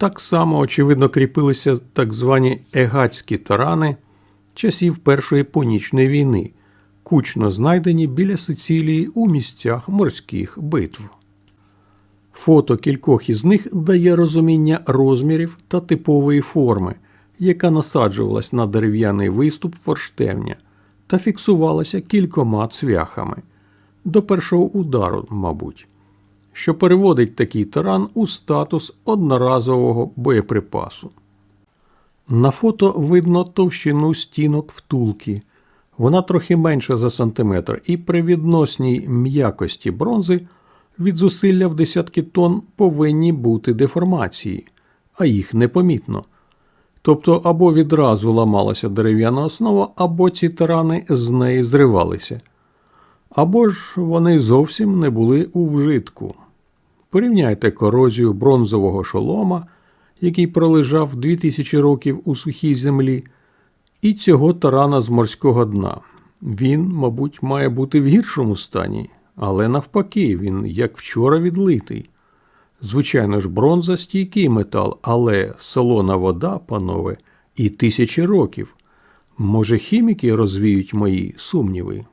Так само, очевидно, кріпилися так звані егатські тарани часів Першої Пунічної війни, кучно знайдені біля Сицилії у місцях морських битв. Фото кількох із них дає розуміння розмірів та типової форми, яка насаджувалась на дерев'яний виступ форштевня та фіксувалася кількома цвяхами до першого удару, мабуть, що переводить такий таран у статус одноразового боєприпасу. На фото видно товщину стінок втулки. Вона трохи менша за сантиметр, і при відносній м'якості бронзи від зусилля в десятки тонн повинні бути деформації, а їх непомітно. Тобто або відразу ламалася дерев'яна основа, або ці тарани з неї зривалися, або ж вони зовсім не були у вжитку. Порівняйте корозію бронзового шолома, який пролежав 2000 років у сухій землі, і цього тарана з морського дна. Він, мабуть, має бути в гіршому стані, але навпаки, він як вчора відлитий. Звичайно ж, бронза стійкий метал, але солона вода, панове, і тисячі років. Може, хіміки розвіють мої сумніви.